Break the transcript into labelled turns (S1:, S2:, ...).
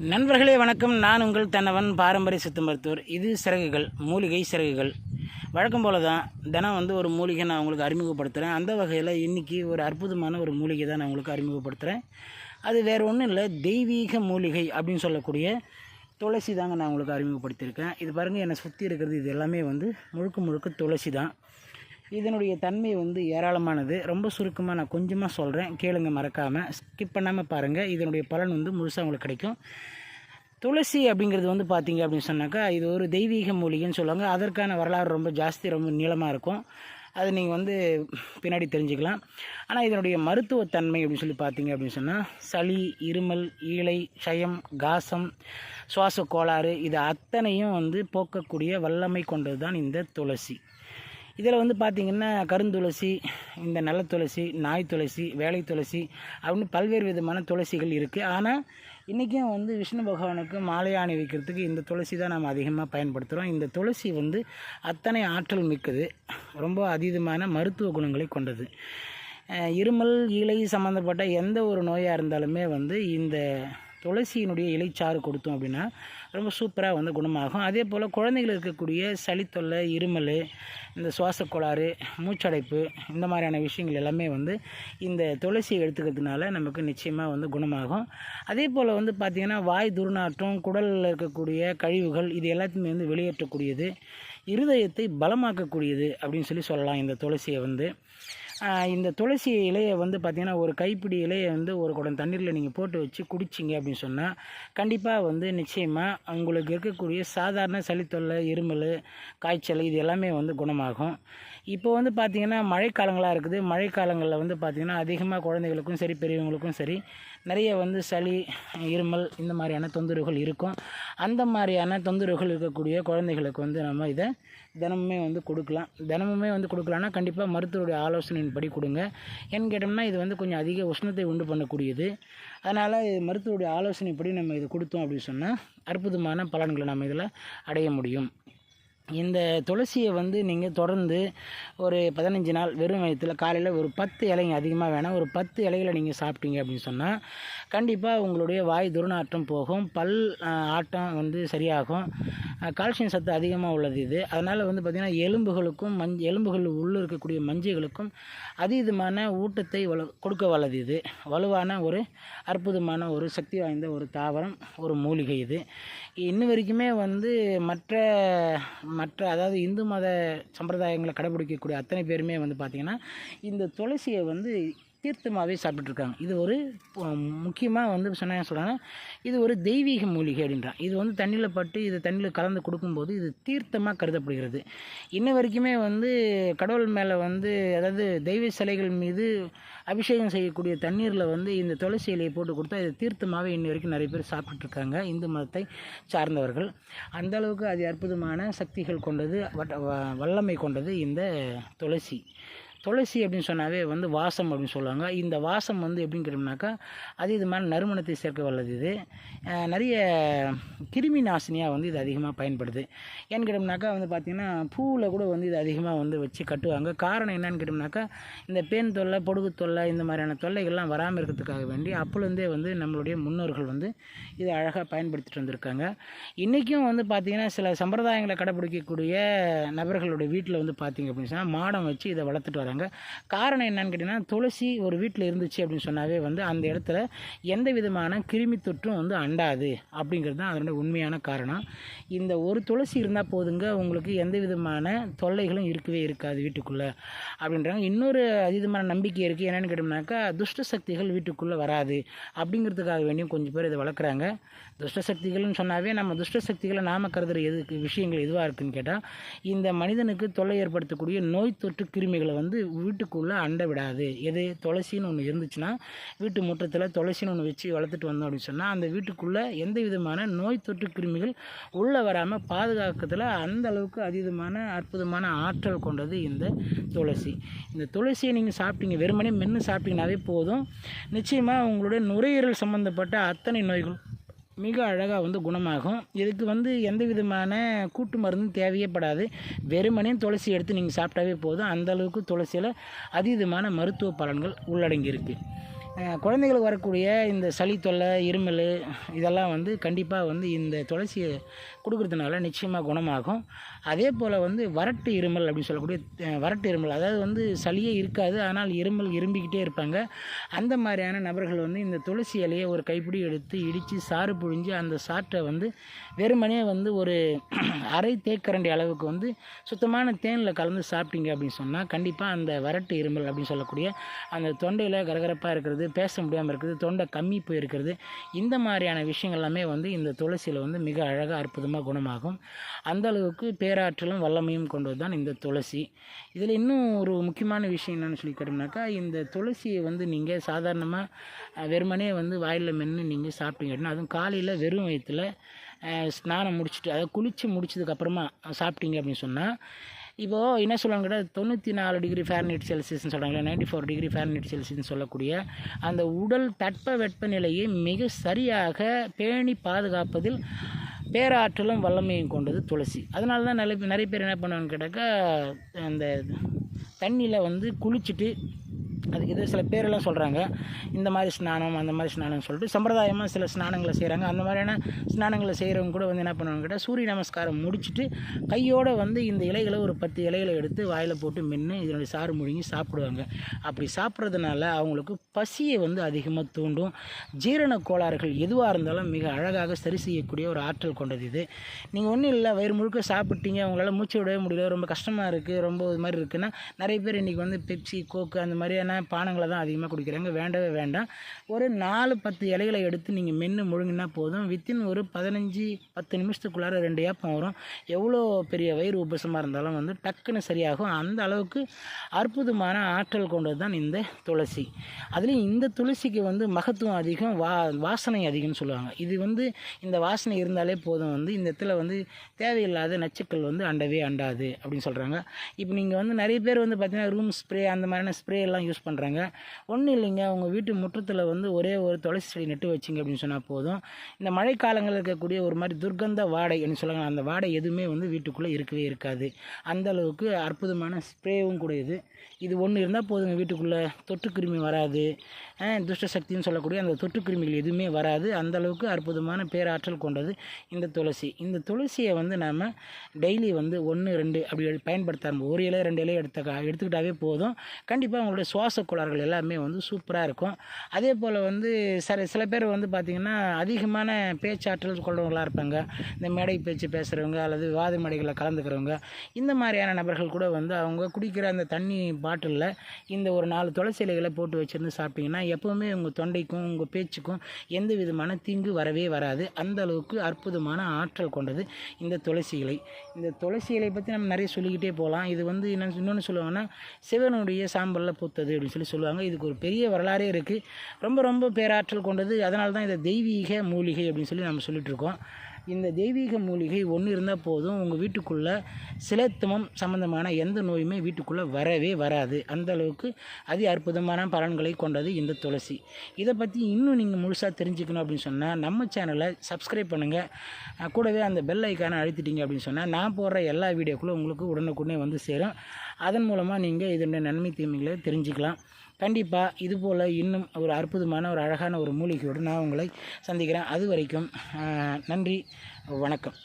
S1: நண்பர்களே வணக்கம். நான் உங்கள் தன்னவன் பாரம்பரிய சித்த மருத்துவர். இது சிறகுகள் மூலிகை சிறகுகள். வழக்கம் போல தான் தினம் வந்து ஒரு மூலிகை நான் உங்களுக்கு அறிமுகப்படுத்துகிறேன் அந்த வகையில் இன்றைக்கி ஒரு அற்புதமான ஒரு மூலிகை தான் நான் உங்களுக்கு அறிமுகப்படுத்துகிறேன் அது வேறு ஒன்றும் இல்லை தெய்வீக மூலிகை அப்படின்னு சொல்லக்கூடிய துளசி தாங்க நான் உங்களுக்கு அறிமுகப்படுத்தியிருக்கேன். இது பாருங்கள் என்னை சுற்றி இருக்கிறது இது எல்லாமே வந்து முழுக்க முழுக்க துளசி தான். இதனுடைய தன்மை வந்து ஏராளமானது. ரொம்ப சுருக்கமாக நான் கொஞ்சமாக சொல்கிறேன் கேளுங்க மறக்காமல் ஸ்கிப் பண்ணாமல் பாருங்கள் இதனுடைய பலன் வந்து முழுசாக உங்களுக்கு கிடைக்கும். துளசி அப்படிங்கிறது வந்து பார்த்தீங்க அப்படின்னு சொன்னாக்கா இது ஒரு தெய்வீக மூலிகைன்னு சொல்லுவாங்க. அதற்கான வரலாறு ரொம்ப ஜாஸ்தி ரொம்ப நீளமாக இருக்கும். அது நீங்கள் வந்து பின்னாடி தெரிஞ்சுக்கலாம். ஆனால் இதனுடைய மருத்துவத்தன்மை அப்படின்னு சொல்லி பார்த்தீங்க அப்படின்னு சொன்னால் சளி இருமல் ஈழை சயம் காசம் சுவாச கோளாறு இது அத்தனையும் வந்து போக்கக்கூடிய வல்லமை கொண்டது தான் இந்த துளசி. இதில் வந்து பார்த்திங்கன்னா கருந்துளசி இந்த நல்ல துளசி நாய் துளசி வேலை துளசி அப்படின்னு பல்வேறு விதமான துளசிகள் இருக்குது ஆனால் இன்றைக்கும் வந்து விஷ்ணு பகவானுக்கு மாலையாணி வைக்கிறதுக்கு இந்த துளசி தான் நம்ம அதிகமாக பயன்படுத்துகிறோம் இந்த துளசி வந்து அத்தனை ஆற்றல் மிக்கது. ரொம்ப அதீதமான மருத்துவ குணங்களை கொண்டது. இருமல் இலை சம்மந்தப்பட்ட எந்த ஒரு நோயாக இருந்தாலுமே வந்து இந்த துளசியினுடைய இலைச்சாறு கொடுத்தோம் அப்படின்னா ரொம்ப சூப்பராக வந்து குணமாகும். அதே போல் குழந்தைகள் இருக்கக்கூடிய சளித்தொல்லை இருமல் இந்த சுவாச கோளாறு மூச்சடைப்பு இந்த மாதிரியான விஷயங்கள் எல்லாமே வந்து இந்த துளசியை எடுத்துக்கிறதுனால நமக்கு நிச்சயமாக வந்து குணமாகும். அதே போல் வந்து பார்த்திங்கன்னா வாய் துர்நாற்றம் குடலில் இருக்கக்கூடிய கழிவுகள் இது எல்லாத்தையுமே வந்து வெளியேற்றக்கூடியது. இருதயத்தை பலமாக்கக்கூடியது அப்படின்னு சொல்லி சொல்லலாம் இந்த துளசியை வந்து. இந்த துளசி இலையை வந்து பார்த்திங்கன்னா ஒரு கைப்பிடி இலையை வந்து ஒரு குடம் தண்ணீரில் நீங்கள் போட்டு வச்சு குடிச்சிங்க அப்படின்னு சொன்னால் கண்டிப்பாக வந்து நிச்சயமாக உங்களுக்கு இருக்கக்கூடிய சாதாரண சளித்தொல்லை இருமல் காய்ச்சல் இது எல்லாமே வந்து குணமாகும். இப்போ வந்து பார்த்திங்கன்னா மழைக்காலங்களாக இருக்குது. மழைக்காலங்களில் வந்து பார்த்திங்கன்னா அதிகமாக குழந்தைகளுக்கும் சரி பெரியவங்களுக்கும் சரி நிறைய வந்து சளி இருமல் இந்த மாதிரியான தொந்தரவுகள் இருக்கும். அந்த மாதிரியான தொந்தரவுகள் இருக்கக்கூடிய குழந்தைகளுக்கு வந்து நம்ம இதை தினமுமே வந்து கொடுக்கலாம். தினமுமே வந்து கொடுக்கலான்னா கண்டிப்பாக மருத்துவருடைய ஆலோசனையின்படி கொடுங்க. ஏன்னு கேட்டோம்னா இது வந்து கொஞ்சம் அதிக உஷ்ணத்தை உண்டு பண்ணக்கூடியது. அதனால் மருத்துவருடைய ஆலோசனைப்படி நம்ம இது கொடுத்தோம் அப்படின்னு சொன்னால் அற்புதமான பலன்களை நம்ம இதில் அடைய முடியும். இந்த துளசியை வந்து நீங்கள் தொடர்ந்து ஒரு பதினஞ்சு நாள் வெறும் வயத்தில் காலையில் ஒரு பத்து இலைங்க அதிகமாக வேணாம். ஒரு பத்து இலைகளை நீங்கள் சாப்பிட்டீங்க அப்படின்னு சொன்னால் கண்டிப்பாக உங்களுடைய வாய் துர்நாற்றம் போகும். பல் ஆட்டம் வந்து சரியாகும். கால்சியம் சத்து அதிகமாக உள்ளது இது. அதனால் வந்து பார்த்திங்கன்னா எலும்புகளுக்கும் மஞ் எலும்புகள் உள்ளே இருக்கக்கூடிய மஞ்சைகளுக்கும் அதீதமான ஊட்டத்தை வள கொடுக்க வல்லது இது. வலுவான ஒரு அற்புதமான ஒரு சக்தி வாய்ந்த ஒரு தாவரம் ஒரு மூலிகை இது. இன்ன வரைக்குமே வந்து மற்ற மற்ற அதாவது இந்து மத சம்பிரதாயங்களை கடைபிடிக்கக்கூடிய அத்தனை பேருமே வந்து பார்த்திங்கன்னா இந்த துளசியை வந்து தீர்த்தமாகவே சாப்பிட்டுருக்காங்க இது ஒரு முக்கியமாக வந்து சொன்ன சொல்கிறாங்கன்னா இது ஒரு தெய்வீக மூலிகை அப்படின்றான் இது வந்து தண்ணியில் பட்டு இது தண்ணியில் கலந்து கொடுக்கும்போது இது தீர்த்தமாக கருதப்படுகிறது. இன்ன வரைக்குமே வந்து கடவுள் மேலே வந்து அதாவது தெய்வ சிலைகள் மீது அபிஷேகம் செய்யக்கூடிய தண்ணீரில் வந்து இந்த துளசி இலையை போட்டு கொடுத்தா இது தீர்த்தமாகவே இன்ன வரைக்கும் நிறைய பேர் சாப்பிட்ருக்காங்க இந்து மதத்தை சார்ந்தவர்கள். அந்த அளவுக்கு அது அற்புதமான சக்திகள் கொண்டது வட்ட- வ- வல்லமை கொண்டது இந்த துளசி. துளசி அப்படின்னு சொன்னாவே வந்து வாசம் அப்படின்னு சொல்லுவாங்க. இந்த வாசம் வந்து எப்படின்னு கேட்டோம்னாக்கா மாதிரி நறுமணத்தை சேர்க்க வல்லது இது. நிறைய கிருமி நாசினியாக வந்து இது அதிகமாக பயன்படுது. ஏன்னு கேட்டோம்னாக்கா வந்து பார்த்திங்கன்னா பூவில் கூட வந்து இது அதிகமாக வந்து வச்சு கட்டுவாங்க. காரணம் என்னன்னு கேட்டோம்னாக்கா இந்த பேன் தொல்லை பொடுகு தொல்லை இந்த மாதிரியான தொல்லைகள்லாம் வராமல் இருக்கிறதுக்காக வேண்டி அப்போலேருந்தே வந்து நம்மளுடைய முன்னோர்கள் வந்து இதை அழகாக பயன்படுத்திட்டு வந்திருக்காங்க. இன்றைக்கும் வந்து பார்த்திங்கன்னா சில சம்பிரதாயங்களை கடைப்பிடிக்கக்கூடிய நபர்களுடைய வீட்டில் வந்து பார்த்திங்க அப்படின்னு சொன்னால் மாடம் வச்சு இதை வளர்த்துட்டு வராங்க. காரணம் என்னன்னு கேட்டிங்கன்னா துளசி ஒரு வீட்டில் இருந்துச்சு அப்படின்னு சொன்னாவே வந்து அந்த இடத்துல எந்த விதமான கிருமி தொற்றும் வந்து அண்டாது அப்படிங்கிறது தான் அதனுடைய உண்மையான காரணம். இந்த ஒரு துளசி இருந்தால் போதுங்க உங்களுக்கு எந்த விதமான தொல்லைகளும் இருக்கவே இருக்காது வீட்டுக்குள்ளே அப்படின்றாங்க. இன்னொரு அதீதமான நம்பிக்கை இருக்குது என்னென்னு கேட்டோம்னாக்கா துஷ்ட சக்திகள் வீட்டுக்குள்ளே வராது அப்படிங்கிறதுக்காக வேண்டியும் கொஞ்சம் பேர் இதை வளர்க்குறாங்க. துஷ்ட சக்திகள்னு சொன்னாவே நம்ம துஷ்ட சக்திகளை நாம கருதுகிற எதுக்கு விஷயங்கள் எதுவாக இருக்குன்னு கேட்டால் இந்த மனிதனுக்கு தொல்லை ஏற்படுத்தக்கூடிய நோய் தொற்று கிருமிகளை வந்து வீட்டுக்குள்ளே அண்டை விடாது. எது? துளசின்னு ஒன்று இருந்துச்சுன்னா வீட்டு முற்றத்தில் துளசின்னு ஒன்று வச்சு வளர்த்துட்டு வந்தோம் அப்படின்னு சொன்னால் அந்த வீட்டுக்குள்ளே எந்த விதமான நோய் தொற்று கிருமிகள் உள்ளே வராமல் பாதுகாக்கிறதுல அந்த அளவுக்கு அதீதமான அற்புதமான ஆற்றல் கொண்டது இந்த துளசி. இந்த துளசியை நீங்கள் சாப்பிட்டீங்க வெறுமனே மென்று சாப்பிட்டீங்கனாவே போதும். நிச்சயமாக உங்களுடைய நுரையீரல் சம்மந்தப்பட்ட அத்தனை நோய்கள் மிக அழகாக வந்து குணமாகும். இதுக்கு வந்து எந்த விதமான கூட்டு மருந்தும் தேவையப்படாது. வெறுமனையும் வெறுமனே துளசி எடுத்து நீங்கள் சாப்பிட்டாவே போதும். அந்த அளவுக்கு துளசியில் அதீதமான மருத்துவ பலன்கள் உள்ளடங்கியிருக்கு. குழந்தைகளுக்கு வரக்கூடிய இந்த சளி தொல்லை இருமல் இதெல்லாம் வந்து கண்டிப்பாக வந்து இந்த துளசியை கொடுக்குறதுனால நிச்சயமாக குணமாகும். அதே போல் வந்து வறட்டு இருமல் அப்படின்னு சொல்லக்கூடிய வறட்டு இருமல் அதாவது வந்து சளியே இருக்காது ஆனால் இருமல் இரும்பிக்கிட்டே இருப்பாங்க. அந்த மாதிரியான நபர்கள் வந்து இந்த துளசி இலையை ஒரு கைப்பிடி எடுத்து இடித்து சாறு புழிஞ்சு அந்த சாற்றை வந்து வெறுமனே வந்து ஒரு அரை தேக்கரண்டி அளவுக்கு வந்து சுத்தமான தேனில் கலந்து சாப்பிட்டீங்க அப்படின்னு சொன்னால் கண்டிப்பாக அந்த வறட்டு இருமல் அப்படின்னு சொல்லக்கூடிய அந்த தொண்டையில் கரகரப்பாக இருக்கிறது பேச முடியாமல் இருக்கிறது தொண்டை கம்மி போயிருக்கிறது. இந்த மாதிரியான விஷயங்கள் எல்லாமே வந்து இந்த துளசியில் வந்து மிக அழகாக அற்புதமாக குணமாகும். அந்த அளவுக்கு பேராற்றலும் வல்லமையும் கொண்டது தான் இந்த துளசி. இதில் இன்னும் ஒரு முக்கியமான விஷயம் என்னென்னு சொல்லி கேட்டோம்னாக்கா இந்த துளசியை வந்து நீங்கள் சாதாரணமாக வெறுமனே வந்து வாயில் மென்று நீங்கள் சாப்பிட்டீங்கன்னா அதுவும் காலையில் வெறும் வயிற்றில் ஸ்நானம் முடிச்சுட்டு அதாவது குளித்து முடிச்சதுக்கப்புறமா சாப்பிட்டீங்க அப்படின்னு சொன்னால் இப்போது என்ன சொல்லுவாங்க கேட்டால் தொண்ணூற்றி நாலு டிகிரி ஃபேரனைட் செல்சியஸ்னு சொல்கிறாங்களே நைன்டி ஃபோர் டிகிரி ஃபேரனைட் செல்சியஸ்னு சொல்லக்கூடிய அந்த உடல் தட்ப வெப்பநிலையை மிக சரியாக பேணி பாதுகாப்பதில் பேராற்றலும் வல்லமையும் கொண்டது துளசி. அதனால தான் நிறைய பேர் நிறைய பேர் என்ன பண்ணுவாங்கன்னு கேட்டாக்கா அந்த தண்ணியில் வந்து குளிச்சுட்டு அதுக்கு இது சில பேரெல்லாம் சொல்கிறாங்க இந்த மாதிரி ஸ்நானம் அந்த மாதிரி ஸ்நானம் சொல்லிட்டு சம்பிரதாயமாக சில ஸ்நானங்களை செய்கிறாங்க அந்த மாதிரியான ஸ்நானங்களை செய்கிறவங்க கூட வந்து என்ன பண்ணுவாங்க கேட்டால் சூரிய நமஸ்காரம் முடிச்சுட்டு கையோடு வந்து இந்த இலைகளை ஒரு பத்து இலைகளை எடுத்து வாயில் போட்டு மென்று இதனுடைய சாறு முழுங்கி சாப்பிடுவாங்க. அப்படி சாப்பிட்றதுனால அவங்களுக்கு பசியை வந்து அதிகமாக தூண்டும். ஜீரண கோளாறுகள் எதுவாக இருந்தாலும் மிக அழகாக சரி செய்யக்கூடிய ஒரு ஆற்றல் கொண்டது இது. நீங்கள் ஒன்றும் இல்லை வயிறு முழுக்க சாப்பிட்டீங்க அவங்களால மூச்சு விடவே முடியல ரொம்ப கஷ்டமாக இருக்குது ரொம்ப இது மாதிரி இருக்குன்னா நிறைய பேர் இன்றைக்கி வந்து பெப்சி கோக்கு அந்த மாதிரியான பானங்களை தான் அதிகமாக குடிக்கிறாங்க. வேண்டவே வேண்டாம். ஒரு நாலு பத்து இலைகளை எடுத்து நீங்கள் மென்று முழுங்கினா போதும். வித்தின் ஒரு பதினஞ்சு பத்து நிமிஷத்துக்குள்ளார ரெண்டு ஏப்பம் வரும். எவ்வளோ பெரிய வயிறு உபசமாக இருந்தாலும் வந்து டக்குன்னு சரியாகும். அந்த அளவுக்கு அற்புதமான ஆற்றல் கொண்டது தான் இந்த துளசி. அதுலேயும் இந்த துளசிக்கு வந்து மகத்துவம் அதிகம் வா வாசனை அதிகம்னு சொல்லுவாங்க. இது வந்து இந்த வாசனை இருந்தாலே போதும் வந்து இந்த இடத்துல வந்து தேவையில்லாத நச்சுக்கள் வந்து அண்டவே அண்டாது அப்படின்னு சொல்கிறாங்க இப்போ நீங்கள் வந்து நிறைய பேர் வந்து பார்த்தீங்கன்னா ரூம் ஸ்ப்ரே அந்த மாதிரியான ஸ்ப்ரே எல்லாம் யூஸ் பண்ணுறாங்க ஒன்றும் இல்லைங்க. உங்கள் வீட்டு முற்றத்தில் வந்து ஒரே ஒரு துளசி செடி நட்டு வச்சிங்க அப்படின்னு சொன்னால் போதும். இந்த மழைக்காலங்களில் இருக்கக்கூடிய ஒரு மாதிரி துர்கந்த வாடை அப்படின்னு சொல்லுவாங்க அந்த வாடை எதுவுமே வந்து வீட்டுக்குள்ளே இருக்கவே இருக்காது. அந்த அளவுக்கு அற்புதமான ஸ்ப்ரேவும் கூட இது. இது ஒன்று இருந்தால் போதுங்க வீட்டுக்குள்ளே. தொற்றுக்கிருமி வராது. துஷ்ட சக்தின்னு சொல்லக்கூடிய அந்த தொற்றுக்கிருமிகள் எதுவுமே வராது. அந்த அளவுக்கு அற்புதமான பேராற்றல் கொண்டது இந்த துளசி. இந்த துளசியை வந்து நாம் டெய்லி வந்து ஒன்று ரெண்டு அப்படி பயன்படுத்த ஒரு இலை ரெண்டு இலையை எடுத்த எடுத்துக்கிட்டாவே போதும். கண்டிப்பாக உங்களுடைய சுவாச கோளாறுகள் எல்லாமே வந்து சூப்பராக இருக்கும். அதே போல் வந்து சில சில பேர் வந்து பார்த்திங்கன்னா அதிகமான பேச்சாற்றல் கொள்றவங்களாக இருப்பாங்க. இந்த மேடை பேச்சு பேசுகிறவங்க அல்லது விவாத மேடைகளில் கலந்துக்கிறவங்க. இந்த மாதிரியான நபர்கள் கூட வந்து அவங்க குடிக்கிற அந்த தண்ணி பாட்டிலில் இந்த ஒரு நாலு துளசி இலைகளை போட்டு வச்சுருந்து சாப்பிட்டிங்கன்னா எப்போவுமே உங்கள் தொண்டைக்கும் உங்கள் பேச்சுக்கும் எந்த விதமான தீங்கு வரவே வராது. அந்த அளவுக்கு அற்புதமான ஆற்றல் கொண்டது இந்த துளசி இலை. இந்த துளசி இலை பற்றி நம்ம நிறைய சொல்லிக்கிட்டே போகலாம் இது வந்து என்ன இன்னொன்று சொல்லுவாங்கன்னா சிவனுடைய சாம்பலில் பூத்தது. அப்படின்னு சொல்லி சொல்லுவாங்க. இதுக்கு ஒரு பெரிய வரலாறே இருக்குது ரொம்ப ரொம்ப பேராற்றல் கொண்டது. அதனால தான் இதை தெய்வீக மூலிகை அப்படின்னு சொல்லி நம்ம சொல்லிட்டு இருக்கோம். இந்த தெய்வீக மூலிகை ஒன்று இருந்தால் போதும். உங்கள் வீட்டுக்குள்ளே சிலத்துவம் சம்பந்தமான எந்த நோயுமே வீட்டுக்குள்ளே வரவே வராது. அந்த அளவுக்கு அதி அற்புதமான பலன்களை கொண்டது இந்த துளசி. இதை பற்றி இன்னும் நீங்கள் முழுசாக தெரிஞ்சுக்கணும் அப்படின்னு சொன்னால் நம்ம சேனலை சப்ஸ்கிரைப் பண்ணுங்கள் கூடவே அந்த பெல் ஐக்கானை அழுத்திட்டீங்க அப்படின்னு சொன்னால் நான் போடுற எல்லா வீடியோக்களும் உங்களுக்கு உடனுக்குடனே வந்து சேரும். அதன் மூலமாக நீங்கள் இதனுடைய நன்மை தீமைகளை தெரிஞ்சுக்கலாம். கண்டிப்பாக இதுபோல் இன்னும் ஒரு அற்புதமான ஒரு அழகான ஒரு மூலிகையோடு நான் உங்களை சந்திக்கிறேன். அது வரைக்கும் நன்றி வணக்கம்.